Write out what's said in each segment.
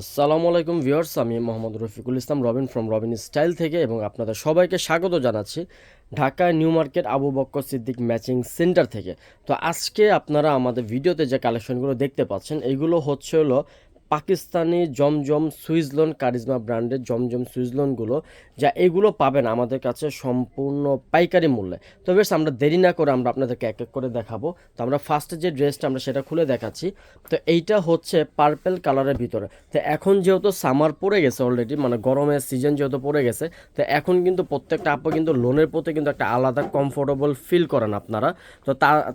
আসসালামু আলাইকুম ভিউয়ার্স, আমি Mohammad Rafiqul Islam, Robin from Robin Style থেকে এবং আপনাদের সবাইকে স্বাগত জানাচ্ছি Dhaka New Market Abu Bakkar Siddique Matching Centre থেকে। তো আজকে আপনারা আমাদের ভিডিওতে যে কালেকশনগুলো দেখতে পাচ্ছেন, এগুলো হচ্ছে হলো পাকিস্তানি জমজম সুইজলন কারিজমা ব্র্যান্ডের জমজম সুইজলনগুলো, যা এগুলো পাবেন আমাদের কাছে সম্পূর্ণ পাইকারি মূল্যে। তো বেশ আমরা দেরি না করে আমরা আপনাদেরকে এক এক করে দেখাবো। তো আমরা ফার্স্টে যে ড্রেসটা আমরা সেটা খুলে দেখাচ্ছি। তো এইটা হচ্ছে পার্পেল কালারের ভিতরে। তো এখন যেহেতু সামার পড়ে গেছে অলরেডি মানে গরমের সিজন যেহেতু পড়ে গেছে, তো এখন কিন্তু প্রত্যেকটা আপু কিন্তু লোনের প্রতি কিন্তু একটা আলাদা কমফোর্টেবল ফিল করেন আপনারা। তো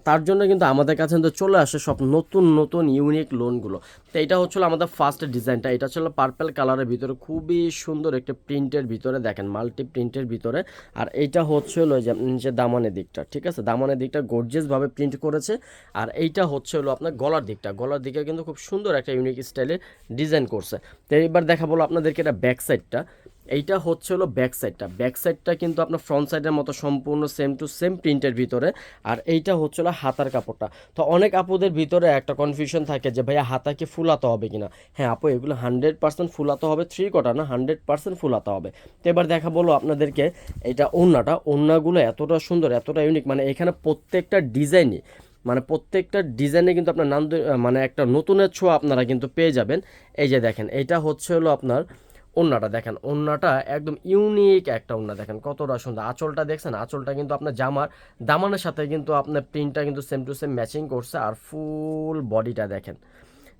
তার জন্য কিন্তু আমাদের কাছে কিন্তু চলে আসে সব নতুন নতুন ইউনিক লোনগুলো তো এটা হচ্ছিল আমাদের ফার্স্ট ডিজাইনটা এটা ছিল পার্পেল কালারের ভিতরে খুবই সুন্দর একটা প্রিন্টের ভিতরে দেখেন মাল্টি প্রিন্টের ভিতরে। আর এইটা হচ্ছে হলো যে নিচে দামানের দিকটা, ঠিক আছে? দামানের দিকটা গর্জিয়াসভাবে প্রিন্ট করেছে। আর এইটা হচ্ছে হলো আপনার গলার দিকটা, গলার দিকে কিন্তু খুব সুন্দর একটা ইউনিক স্টাইলে ডিজাইন করছে। তো এবার দেখা বলো আপনাদেরকে এটা ব্যাক সাইডটা এইটা হচ্ছে হলো ব্যাক সাইডটা ব্যাক সাইডটা কিন্তু আপনার ফ্রন্ট সাইডের মতো সম্পূর্ণ সেম টু সেম প্রিন্টের ভিতরে। আর এইটা হচ্ছে হলো হাতার কাপড়টা। তো অনেক আপুদের ভিতরে একটা কনফিউশন থাকে যে, ভাইয়া, হাতা কি ফুলাতে হবে কিনা? হ্যাঁ আপু, এগুলো হান্ড্রেড পার্সেন্ট ফুলাতে হবে থ্রি কটা না হান্ড্রেড পার্সেন্ট ফুলাতে হবে। তো এবার দেখা বলো আপনাদেরকে এটা ওড়নাটা। ওড়নাগুলো এতটা সুন্দর, এতটা ইউনিক মানে এখানে প্রত্যেকটা ডিজাইনই মানে প্রত্যেকটা ডিজাইনে কিন্তু আপনার নাম মানে একটা নতুনের ছোঁয়া আপনারা কিন্তু পেয়ে যাবেন। এই যে দেখেন, এইটা হচ্ছে হলো আপনার ওন্নাটা দেখেন, ওন্নাটা একদম ইউনিক একটা ওন্না দেখেন, কতটা সুন্দর। আঁচলটা দেখছেন, আঁচলটা কিন্তু আপনার জামার, দামানের সাথে কিন্তু আপনার প্রিন্টটা কিন্তু সেম টু সেম ম্যাচিং করছে আর ফুল বডিটা দেখেন।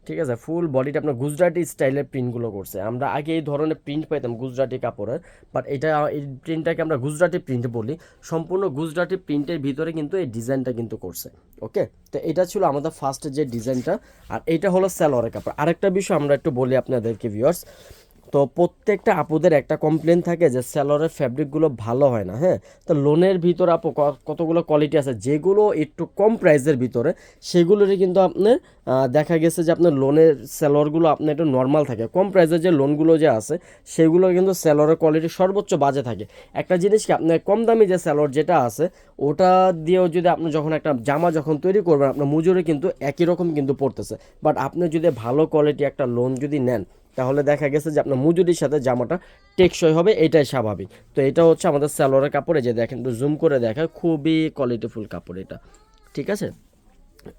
ঠিক আছে ফুল বডিটা আপনার গুজরাটি স্টাইলের প্রিন্টগুলো করছে। আমরা আগে এই ধরনের প্রিন্ট পাইতাম গুজরাটি কাপড়ের বাট এটা এই প্রিন্টটাকে আমরা গুজরাটি প্রিন্ট বলি। সম্পূর্ণ গুজরাটি প্রিন্টের ভিতরে কিন্তু এই ডিজাইনটা কিন্তু করছে। ওকে? তো এটা ছিল আমাদের ফার্স্ট যে ডিজাইনটা আর এটা হলো স্যালোয়ারের কাপড়। আরেকটা বিষয় আমরা একটু বলি আপনাদেরকে ভিউয়ার্স তো প্রত্যেকটা আপুদের একটা কমপ্লেন থাকে যে স্যালোরের ফ্যাব্রিকগুলো ভালো হয় না হ্যাঁ? তো লোনের ভিতরে আপু কতগুলো কোয়ালিটি আছে, যেগুলো একটু কম প্রাইসের ভিতরে, সেগুলোরই কিন্তু আপনার দেখা গেছে যে আপনার লোনের স্যালোয়ারগুলো আপনার একটু নর্মাল থাকে। কম প্রাইসের যে লোনগুলো যে আছে, সেগুলো কিন্তু স্যালোয়ারের কোয়ালিটি সর্বোচ্চ বাজে থাকে। একটা জিনিস কি, আপনার কম দামি যে স্যালোয়ার যেটা আছে, ওটা দিয়েও যদি আপনি যখন একটা জামা যখন তৈরি করবেন, আপনার মজুরি কিন্তু একই রকম কিন্তু পড়তেছে। বাট আপনি যদি ভালো কোয়ালিটি একটা লোন যদি নেন তাহলে দেখা গেছে যে আপনার মজুরির সাথে জামাটা টেকসই হবে, এটাই স্বাভাবিক। তো এটা হচ্ছে আমাদের স্যালোয়ারের কাপড়ে যে দেখেন একটু জুম করে দেখা, খুবই কোয়ালিটিফুল কাপড় এটা। ঠিক আছে?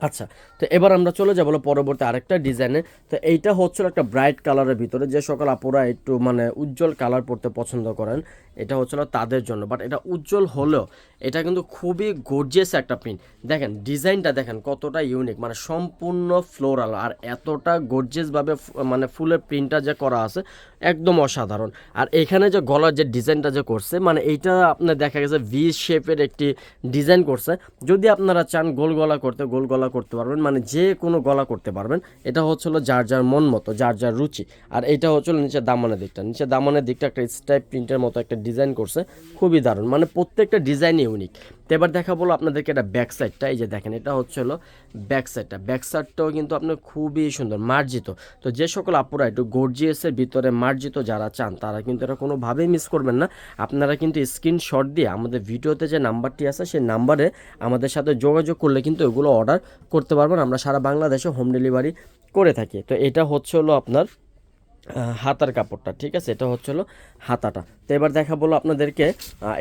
আচ্ছা তো এবার আমরা চলে যাব পরবর্তী আরেকটা ডিজাইনে। তো এইটা হচ্ছিল একটা ব্রাইট কালারের ভিতরে, যে সকল আপুরা একটু মানে উজ্জ্বল কালার পরতে পছন্দ করেন, এটা হচ্ছিল তাদের জন্য। বাট এটা উজ্জ্বল হলেও এটা কিন্তু খুবই গর্জিয়াস একটা প্রিন্ট দেখেন, ডিজাইনটা দেখেন কতটা ইউনিক মানে সম্পূর্ণ ফ্লোরাল আর এতটা গর্জিয়াসভাবে মানে ফুলের প্রিন্টটা যে করা আছে, একদম অসাধারণ। আর এখানে যে গলার যে ডিজাইনটা যে করছে মানে এইটা আপনার দেখা গেছে ভি শেপের একটি ডিজাইন করছে। যদি আপনারা চান গোল গলা করতে গোল গলা করতে পারবেন মানে যে কোনো গলা করতে পারবেন। এটা হচ্ছিল যার যার মন মতো, যার যার রুচি। আর এটা হচ্ছিল নিচে দামানের দিকটা। নিচে দামানের দিকটা একটা স্টাইপ প্রিন্টের মতো একটা ডিজাইন করছে। খুবই দারুণ। মানে প্রত্যেকটা ডিজাইনই ইউনিক তো এবার দেখা বলো আপনাদেরকে এটা ব্যাক সাইডটা এই যে দেখেন, এটা হচ্ছে হলো ব্যাক সাইডটা ব্যাক কিন্তু আপনার খুবই সুন্দর, মার্জিত। তো যে সকল আপুরা একটু গর্জিয়াসের ভিতরে মার্জিত যারা চান, তারা কিন্তু এটা কোনোভাবেই মিস করবেন না। আপনারা কিন্তু স্ক্রিনশট দিয়ে আমাদের ভিডিওতে যে নাম্বারটি আছে, সেই নাম্বারে আমাদের সাথে যোগাযোগ করলে কিন্তু এগুলো অর্ডার করতে পারবেন। আমরা সারা বাংলাদেশে হোম ডেলিভারি করে থাকি। তো এটা হচ্ছে হলো আপনার হাতার কাপড়টা, ঠিক আছে? এটা হচ্ছে হলো হাতাটা। তো এবার দেখা বলো আপনাদেরকে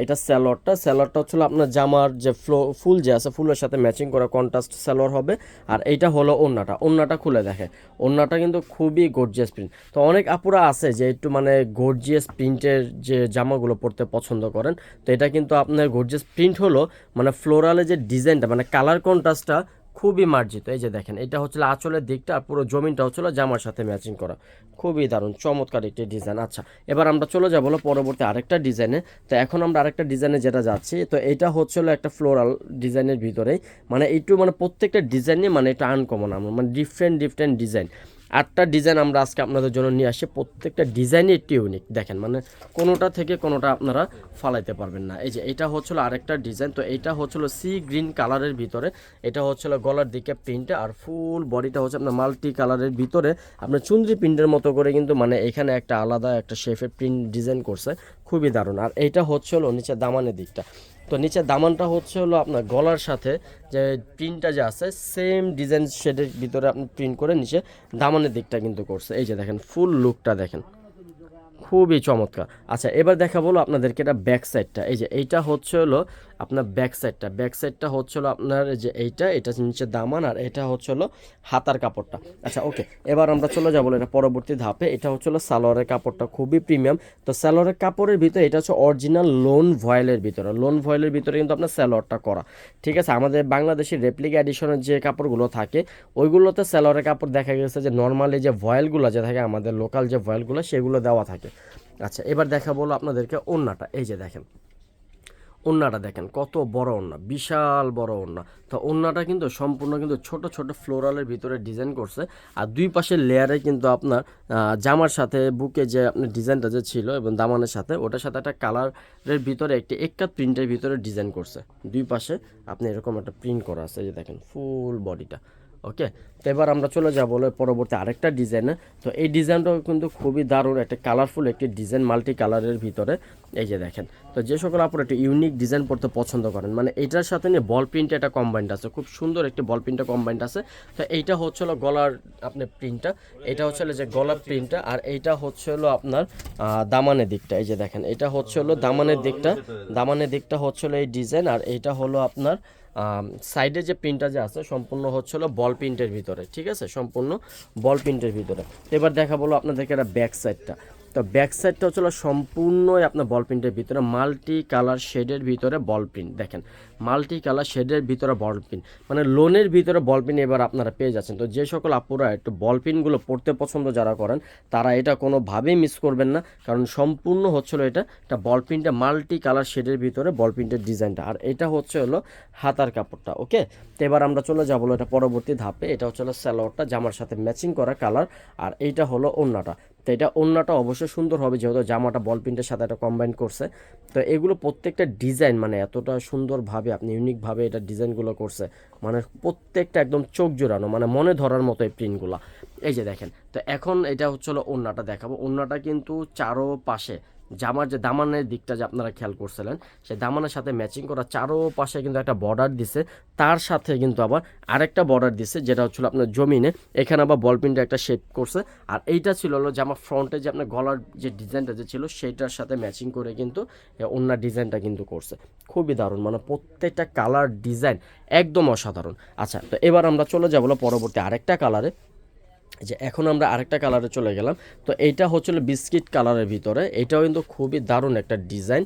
এটা স্যালোয়ারটা। স্যালোয়ারটা হচ্ছে হলো আপনার জামার যে ফ্লো, ফুল যে আছে, ফুলের সাথে ম্যাচিং করা কন্ট্রাস্ট স্যালোয়ার হবে। আর এইটা হলো ওন্নাটা ওন্নাটা খুলে দেখে ওন্নাটা কিন্তু খুবই গর্জিয়াস প্রিন্ট তো অনেক আপুরা আছে যে একটু মানে গর্জিয়াস প্রিন্টের যে জামাগুলো পরতে পছন্দ করেন। তো এটা কিন্তু আপনার গর্জিয়াস প্রিন্ট হলো মানে ফ্লোরালের যে ডিজাইনটা মানে কালার কন্ট্রাস্টটা খুবই মার্জিত। এই যে দেখেন, এটা হচ্ছে আঁচলের দিকটা আর পুরো জমিনটা হচ্ছিল জামার সাথে ম্যাচিং করা। খুবই দারুণ, চমৎকার একটি ডিজাইন আচ্ছা এবার আমরা চলে যাব পরবর্তী আরেকটা ডিজাইনে তো এখন আমরা আরেকটা ডিজাইনে যেটা যাচ্ছি, তো এটা হচ্ছিল একটা ফ্লোরাল ডিজাইনের ভিতরেই। মানে একটু মানে প্রত্যেকটা ডিজাইনে মানে এটা আনকমন আমার মানে ডিফারেন্ট ডিফারেন্ট ডিজাইন আটটা ডিজাইন আমরা আজকে আপনাদের জন্য নিয়ে আসি প্রত্যেকটা ডিজাইনই একটি ইউনিক দেখেন মানে কোনোটা থেকে কোনোটা আপনারা ফালাইতে পারবেন না। এই যে, এটা হচ্ছিল আরেকটা ডিজাইন তো এটা হচ্ছিল সি গ্রিন কালারের ভিতরে। এটা হচ্ছিল গলার দিকে প্রিন্টে আর ফুল বডিটা হচ্ছে আপনার মাল্টি কালারের ভিতরে। আপনার চুন্দ্রি প্রিন্টের মতো করে কিন্তু মানে এখানে একটা আলাদা একটা শেফের প্রিন্ট ডিজাইন করছে। খুবই দারুণ। আর এইটা হচ্ছিল নিচে দামানের দিকটা। তো নিচে দামানটা হচ্ছে হলো আপনার গলার সাথে যে প্রিন্টটা যে আছে সেম ডিজাইন শেডের ভিতরে আপনি প্রিন্ট করে নিচে দামানের দিকটা কিন্তু করছে। এই যে দেখেন ফুল লুকটা দেখেন। খুবই চমৎকার। আচ্ছা এবার দেখা বলো আপনাদেরকে এটা ব্যাক সাইডটা এই যে এইটা হচ্ছে হলো আপনার ব্যাক সাইডটা ব্যাক সাইডটা হচ্ছে হলো আপনার যে এইটা, এটা নিচে দামান, আর এটা হচ্ছে হলো হাতার কাপড়টা। আচ্ছা ওকে এবার আমরা চলে যাব এটা পরবর্তী ধাপে। এটা হচ্ছে হলো সালোয়ারের কাপড়টা, খুবই প্রিমিয়াম তো সালোয়ারের কাপড়ের ভিতরে এটা হচ্ছে অরিজিনাল লোন ভয়েলের ভিতরে। লোন ভয়েলের ভিতরে কিন্তু আপনার স্যালোয়ারটা করা। ঠিক আছে, আমাদের বাংলাদেশের রেপ্লিকা এডিশনের যে কাপড়গুলো থাকে, ওইগুলোতে স্যালোয়ারের কাপড় দেখা গেছে যে নর্মালি যে ভয়েলগুলো যে থাকে, আমাদের লোকাল যে ভয়েলগুলো, সেগুলো দেওয়া থাকে। আচ্ছা এবার দেখা বলো আপনাদেরকে ওন্নাটা। এই যে দেখেন ওন্নাটা দেখেন, কত বড় ওন্না, বিশাল বড় ওন্না। তো ওন্নাটা কিন্তু সম্পূর্ণ কিন্তু ছোট ছোট ফ্লোরালের ভিতরে ডিজাইন করছে, আর দুই পাশের লেয়ারে কিন্তু আপনার জামার সাথে বুকে যে আপনার ডিজাইনটা যে ছিল এবং দামানের সাথে, ওটার সাথে একটা কালারের ভিতরে একটি এক্কাত প্রিন্টের ভিতরে ডিজাইন করছে। দুই পাশে আপনি এরকম একটা প্রিন্ট করা আছে যে দেখেন, ফুল বডিটা। ওকে তো এবার আমরা চলে যাব হলো পরবর্তী আরেকটা ডিজাইনে তো এই ডিজাইনটাও কিন্তু খুবই দারুণ, একটা কালারফুল একটি ডিজাইন মাল্টি কালারের ভিতরে। এই যে দেখেন, তো যে সকল আপুর একটা ইউনিক ডিজাইন পড়তে পছন্দ করেন মানে এটার সাথে নিয়ে বল প্রিন্ট একটা কম্বাইন্ড আছে, খুব সুন্দর একটি বল প্রিন্টটা কম্বাইন্ড আছে। তো এইটা হচ্ছে হলো গলার আপনার প্রিন্টটা এটা হচ্ছে যে গলার প্রিন্টটা আর এইটা হচ্ছে হলো আপনার দামানের দিকটা। এই যে দেখেন, এটা হচ্ছে হলো দামানের দিকটা দামানের দিকটা হচ্ছে হলো এই ডিজাইন আর এইটা হলো আপনার সাইডে যে প্রিন্টটা যে আছে, সম্পূর্ণ হচ্ছে হলো বল প্রিন্টের ভিতরে, ঠিক আছে? সম্পূর্ণ বল প্রিন্টের ভিতরে। এবার দেখা বলো আপনাদেরকে এটা ব্যাক সাইডটা। তো ব্যাক সাইডটা হচ্ছে সম্পূর্ণই আপনার বল প্রিন্টের ভিতরে মাল্টি কালার শেডের ভিতরে বল প্রিন্ট দেখেন। মাল্টি কালার শেডের ভিতরে বল প্রিন্ট মানে লোনের ভিতরে বল প্রিন্ট এবার আপনারা পেয়ে যাচ্ছেন। তো যে সকল আপুরা একটু বল প্রিন্টগুলো পড়তে পছন্দ যারা করেন, তারা এটা কোনোভাবেই মিস করবেন না, কারণ সম্পূর্ণ হচ্ছিল এটা একটা বল প্রিন্টে মাল্টি কালার শেডের ভিতরে বল প্রিন্টের ডিজাইনটা আর এটা হচ্ছে হলো হাতার কাপড়টা ওকে তো এবার আমরা চলে যাব এটা পরবর্তী ধাপে, এটা হচ্ছে হলো স্যালোয়ারটা জামার সাথে ম্যাচিং করা কালার আর এইটা হলো ওন্নাটা তো এটা অন্যটা অবশ্যই সুন্দর হবে, যেহেতু জামাটা বল প্রিন্টের সাথে এটা কম্বাইন করছে। তো এগুলো প্রত্যেকটা ডিজাইন মানে এতটা সুন্দরভাবে, আপনি ইউনিকভাবে এটা ডিজাইনগুলো করছে মানে প্রত্যেকটা একদম চোখ জোড়ানো মানে মনে ধরার মতো এই প্রিন্টগুলো এই যে দেখেন, তো এখন এটা হচ্ছে হলো ওন্নাটা দেখাবো। ওন্নাটা কিন্তু চারো পাশে জামার যে দামানের দিকটা যে আপনারা খেয়াল করছিলেন, সেই দামানের সাথে ম্যাচিং করা চারো পাশে কিন্তু একটা বর্ডার দিছে। তার সাথে কিন্তু আবার আরেকটা বর্ডার দিছে, যেটা হচ্ছিল আপনার জমিনে। এখানে আবার বল প্রিন্টে একটা শেপ করছে। আর এইটা ছিল হলো জামা ফ্রন্টে যে আপনার গলার যে ডিজাইনটা যে ছিল, সেইটার সাথে ম্যাচিং করে কিন্তু অন্য ডিজাইনটা কিন্তু করছে। খুবই দারুণ মানে প্রত্যেকটা কালার ডিজাইন একদম অসাধারণ। আচ্ছা তো এবার আমরা চলে যাব পরবর্তী আরেকটা কালারে যে এখন আমরা আরেকটা কালারে চলে গেলাম। তো এইটা হচ্ছিল বিস্কিট কালারের ভিতরে। এটাও কিন্তু খুবই দারুণ একটা ডিজাইন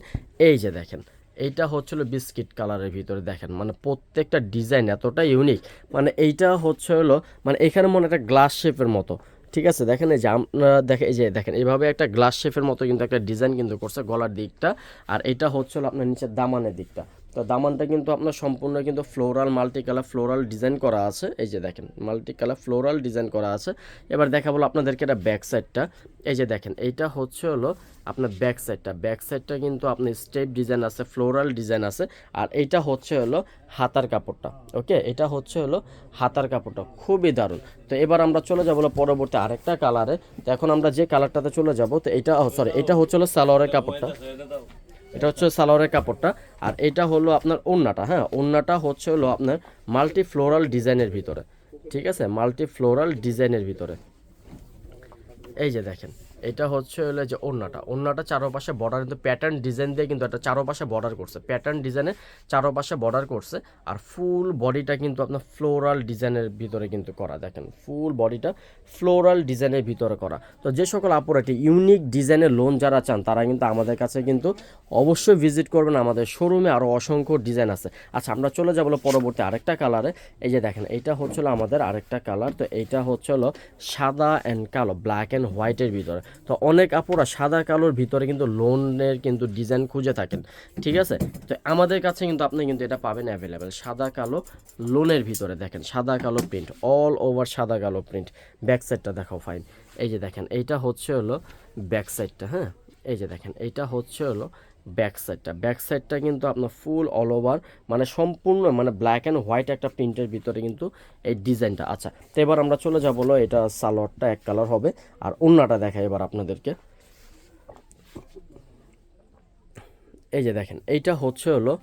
এই যে দেখেন, এইটা হচ্ছিল বিস্কিট কালারের ভিতরে দেখেন মানে প্রত্যেকটা ডিজাইন এতটা ইউনিক মানে এইটা হচ্ছে হলো মানে এখানে মনে একটা গ্লাস শেপের মতো। ঠিক আছে, দেখেন এই যে আপনারা দেখেন এই যে দেখেন, এইভাবে একটা গ্লাস শেপের মতো কিন্তু একটা ডিজাইন কিন্তু করছে গলার দিকটা। আর এটা হচ্ছে হলো আপনার নিচের দামানের দিকটা। তো দামানটা কিন্তু আপনার সম্পূর্ণ কিন্তু floral multi colour floral design করা আছে। এই যে দেখেন মাল্টি কালার ফ্লোরাল ডিজাইন করা আছে। এবার দেখা বলো আপনাদেরকে এটা ব্যাক সাইডটা এই যে দেখেন, এইটা হচ্ছে হলো আপনার ব্যাক সাইডটা ব্যাক সাইডটা কিন্তু আপনার স্টেপ ডিজাইন আছে ফ্লোরাল ডিজাইন আছে। আর এইটা হচ্ছে হলো হাতার কাপড়টা, ওকে? এটা হচ্ছে হলো হাতার কাপড়টা, খুবই দারুণ। তো এবার আমরা চলে যাব পরবর্তী আরেকটা কালারে তো এখন আমরা যে কালারটাতে চলে যাব, তো এটা সরি এটা হচ্ছে হলো সালোয়ারের কাপড়টা। এটা হচ্ছে সালোয়ারের কাপড়টা, আর এটা হলো আপনার ওন্নাটা হ্যাঁ? ওন্নাটা হচ্ছে হলো আপনার মাল্টি ফ্লোরাল ডিজাইনের ভিতরে, ঠিক আছে? মাল্টি ফ্লোরাল ডিজাইনের ভিতরে। এই যে দেখেন এটা হচ্ছে হলো যে ওন্নাটা ওন্নাটা চারোপাশে বর্ডার কিন্তু প্যাটার্ন ডিজাইন দিয়ে কিন্তু একটা চারোপাশে বর্ডার করছে। প্যাটার্ন ডিজাইনে চারোপাশে বর্ডার করছে আর ফুল বডিটা কিন্তু আপনার ফ্লোরাল ডিজাইনের ভিতরে কিন্তু করা। দেখেন ফুল বডিটা ফ্লোরাল ডিজাইনের ভিতরে করা। তো যে সকল আপুরা একটি ইউনিক ডিজাইনের লোন যারা চান, তারা কিন্তু আমাদের কাছে কিন্তু অবশ্যই ভিজিট করবেন। আমাদের শোরুমে আরও অসংখ্য ডিজাইন আছে। আচ্ছা আমরা চলে যাব পরবর্তী আরেকটা কালারে এই যে দেখেন, এটা হচ্ছিল আমাদের আরেকটা কালার তো এইটা হচ্ছে হলো সাদা অ্যান্ড কালো ব্ল্যাক অ্যান্ড হোয়াইটের ভিতরে। তো অনেক আপুরা সাদা কালোর ভিতরে কিন্তু লোনের কিন্তু ডিজাইন খুঁজে থাকেন, ঠিক আছে? তো আমাদের কাছে কিন্তু আপনি কিন্তু এটা পাবেন অ্যাভেলেবেল সাদা কালো লোনের ভিতরে দেখেন, সাদা কালো প্রিন্ট অল ওভার সাদা কালো প্রিন্ট ব্যাক সাইডটা দেখাও ফাইন এই যে দেখেন, এইটা হচ্ছে হলো ব্যাক সাইডটা হ্যাঁ? এই যে দেখেন, এইটা হচ্ছে হলো ব্যাক সাইডটা ব্যাক সাইডটা কিন্তু আপনার ফুল অল ওভার মানে সম্পূর্ণ মানে ব্ল্যাক অ্যান্ড হোয়াইট একটা প্রিন্টের ভিতরে কিন্তু এই ডিজাইনটা আচ্ছা তো এবার আমরা চলে যাব এটা সালোয়ারটা এক কালার হবে। আর অন্যটা দেখাই এবার আপনাদেরকে। এই যে দেখেন, এইটা হচ্ছে হলো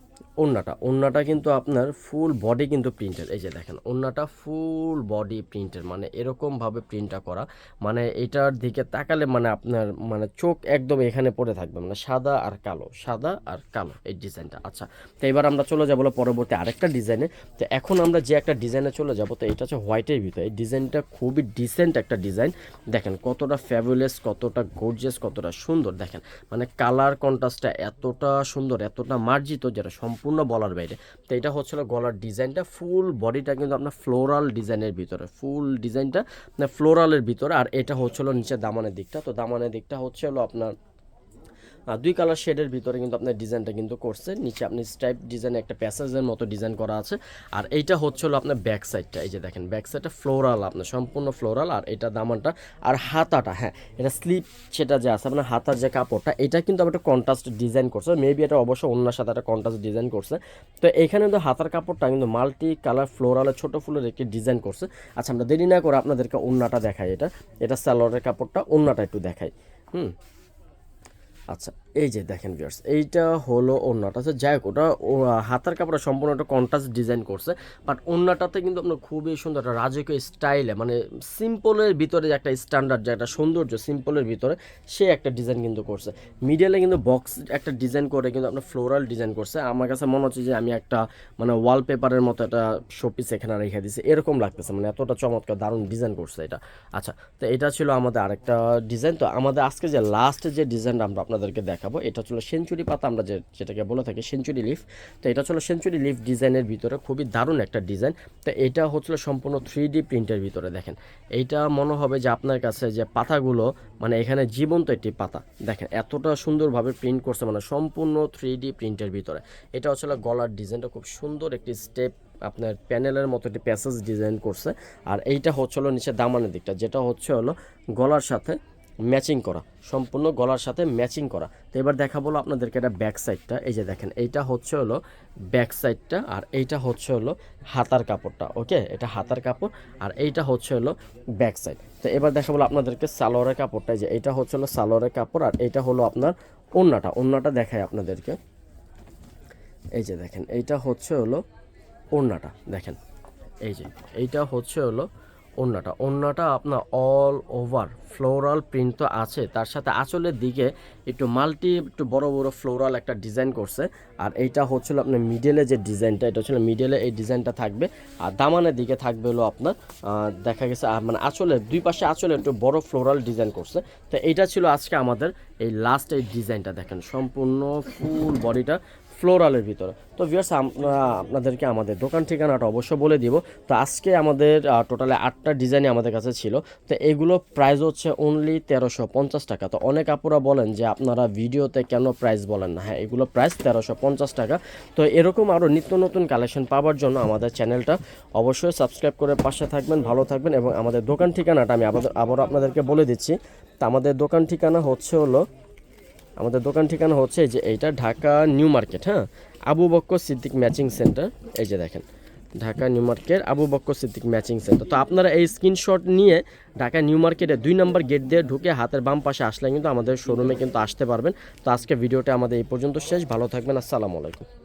ওন্নাটা ওন্নাটা কিন্তু আপনার ফুল বডি কিন্তু প্রিন্টের এই যে দেখেন ওন্নাটা ফুল বডি প্রিন্টের মানে এরকমভাবে প্রিন্টটা করা। মানে এটার দিকে তাকালে মানে আপনার মানে চোখ একদম এখানে পড়ে থাকবে মানে সাদা আর কালো, সাদা আর কালো এই ডিজাইনটা। আচ্ছা তো এবার আমরা চলে যাব পরবর্তী আরেকটা ডিজাইনে। তো এখন আমরা যে একটা ডিজাইনে চলে যাব, তো এটা হচ্ছে হোয়াইটের ভিতরে। এই ডিজাইনটা খুবই ডিসেন্ট একটা ডিজাইন। দেখেন কতটা ফ্যাবুলেস কতটা গর্জিয়াস কতটা সুন্দর। দেখেন মানে কালার কন্ট্রাস্টটা এতটা সুন্দর, এতটা মার্জিত, যেটা সম্পূর্ণ বলার বাইরে। তো এটা হচ্ছিল গলার ডিজাইনটা। ফুল বডিটা কিন্তু আপনার ফ্লোরাল ডিজাইনের ভিতরে। ফুল ডিজাইনটা ফ্লোরালের ভিতরে। আর এটা হচ্ছিল নিচে দামানের দিকটা। তো দামানের দিকটা হচ্ছে হলো আপনার দুই কালার শেডের ভিতরে কিন্তু আপনার ডিজাইনটা কিন্তু করছে। নিচে আপনি স্ট্রাইপ ডিজাইন একটা প্যাসেজের মতো ডিজাইন করা আছে। আর এইটা হচ্ছে হলো আপনার ব্যাক সাইডটা এই যে দেখেন ব্যাক সাইডটা ফ্লোরাল আপনার, সম্পূর্ণ ফ্লোরাল আর এটা দামানটা, আর হাতাটা হ্যাঁ এটা স্লিপ সেটা যে আছে, আপনার হাতার যে কাপড়টা, এটা কিন্তু আবার একটা কন্ট্রাস্ট ডিজাইন করছে। মেবি এটা অবশ্য অন্যার সাথে একটা কন্ট্রাস্ট ডিজাইন করছে। তো এখানে কিন্তু হাতার কাপড়টা কিন্তু মাল্টি কালার ফ্লোরালের ছোটো ফুলের একটি ডিজাইন করছে। আচ্ছা আমরা দেরি না করে আপনাদেরকে ওন্নাটা দেখাই এটা। এটা স্যালোয়ারের কাপড়টা, ওন্নাটা একটু দেখাই। হুম? আচ্ছা এই যে দেখেন ভিউয়ার্স এইটা হলো ওড়নাটা। আচ্ছা যাই হোক, ওটা হাতার কাপড়ে সম্পূর্ণ একটা কন্ট্রাস্ট ডিজাইন করছে বাট ওড়নাটাতে কিন্তু আপনার খুবই সুন্দর একটা রাজকীয় স্টাইলে মানে সিম্পলের ভিতরে যে একটা স্ট্যান্ডার্ড যে একটা সৌন্দর্য সিম্পলের ভিতরে, সে একটা ডিজাইন কিন্তু করছে। মিডিয়ালে কিন্তু বক্স একটা ডিজাইন করে কিন্তু আপনার ফ্লোরাল ডিজাইন করছে। আমার কাছে মনে হচ্ছে যে আমি একটা মানে ওয়ালপেপারের মতো একটা শোপিস এখানে রেখে দিয়েছি। এরকম লাগতেছে মানে এতটা চমৎকার, দারুণ ডিজাইন করছে এটা। আচ্ছা তো এটা ছিল আমাদের আরেকটা ডিজাইন তো আমাদের আজকে যে লাস্ট যে ডিজাইনটা আমরা আপনাদেরকে দেখাবো। এটা ছিল সেঞ্চুরি পাতা, আমরা যে যেটাকে বলে থাকি সেঞ্চুরি লিফ। তো এটা ছিল সেঞ্চুরি লিফ ডিজাইনের ভিতরে খুবই দারুণ একটা ডিজাইন। তো এটা হচ্ছিল সম্পূর্ণ থ্রি ডি প্রিন্টের ভিতরে, দেখেন। এইটা মনে হবে যে আপনার কাছে যে পাতাগুলো মানে এখানে জীবন্ত একটি পাতা। দেখেন, এতটা সুন্দরভাবে প্রিন্ট করছে মানে সম্পূর্ণ থ্রি ডি প্রিন্টের ভিতরে। এটা হচ্ছিল গলার ডিজাইনটা, খুব সুন্দর একটি স্টেপ আপনার প্যানেলের মতো একটি প্যাসেজ ডিজাইন করছে। আর এইটা হচ্ছে হলো নিচে দামানের দিকটা, যেটা হচ্ছে হলো গলার সাথে ম্যাচিং করা, সম্পূর্ণ গলার সাথে ম্যাচিং করা। তো এবার দেখা বলো আপনাদেরকে এটা ব্যাক সাইডটা এই যে দেখেন, এইটা হচ্ছে হলো ব্যাক সাইডটা আর এইটা হচ্ছে হলো হাতার কাপড়টা ওকে এটা হাতার কাপড় আর এইটা হচ্ছে হলো ব্যাক সাইড তো এবার দেখা বলো আপনাদেরকে সালোয়ারের কাপড়টা। যে এটা হচ্ছে হলো সালোয়ারের কাপড় আর এইটা হলো আপনার ওন্নাটা ওন্নাটা দেখায় আপনাদেরকে। এই যে দেখেন, এইটা হচ্ছে হলো ওড়নাটা। দেখেন, এই যে, এইটা হচ্ছে হলো ওড়নাটা ওড়নাটা আপনার অল ওভার ফ্লোরাল প্রিন্ট তো আছে। তার সাথে আঁচলের দিকে একটু মাল্টি একটু বড় বড় ফ্লোরাল একটা ডিজাইন করছে। আর এইটা হচ্ছিল আপনার মিডলে যে ডিজাইনটা এটা হচ্ছিল মিডলে এই ডিজাইনটা থাকবে। আর দামানের দিকে থাকবে হলো আপনার দেখা গেছে মানে আঁচলের, দুই পাশে আঁচলে একটু বড় ফ্লোরাল ডিজাইন করছে। তো এইটা ছিল আজকে আমাদের এই লাস্ট এই ডিজাইনটা দেখেন, সম্পূর্ণ ফুল বডিটা ফ্লোরালের ভিতরে। তো ভিউয়ার্স আপনাদেরকে আমাদের দোকান ঠিকানাটা অবশ্য বলে দিব। তো আজকে আমাদের টোটালে আটটা ডিজাইনই আমাদের কাছে ছিল। তো এগুলো প্রাইস হচ্ছে অনলি তেরোশো পঞ্চাশ টাকা। তো অনেক আপুরা বলেন যে, আপনারা ভিডিওতে কেন প্রাইস বলেন না? হ্যাঁ এগুলো প্রাইস তেরোশো পঞ্চাশ টাকা। তো এরকম আরও নিত্য নতুন কালেকশন পাওয়ার জন্য আমাদের চ্যানেলটা অবশ্যই সাবস্ক্রাইব করে পাশে থাকবেন, ভালো থাকবেন এবং আমাদের দোকান ঠিকানাটা আমি আবার, আবারও আপনাদেরকে বলে দিচ্ছি। তো আমাদের দোকান ঠিকানা হচ্ছে হলো আমাদের দোকান ঠিকানা হচ্ছে এই যে এইটা, ঢাকা নিউ মার্কেট হ্যাঁ? আবু বক্কর সিদ্দিক ম্যাচিং সেন্টার, এই যে দেখেন। Dhaka New Market, Abu Bakkar Siddique Matching Centre. তো আপনারা এই স্ক্রিনশট নিয়ে ঢাকা নিউ মার্কেটে দুই নম্বর গেট দিয়ে ঢুকে হাতের বাম পাশে আসলে কিন্তু আমাদের শোরুমে কিন্তু আসতে পারবেন। তো আজকে ভিডিওটা আমাদের এই পর্যন্ত শেষ। ভালো থাকবেন। আসসালামু আলাইকুম।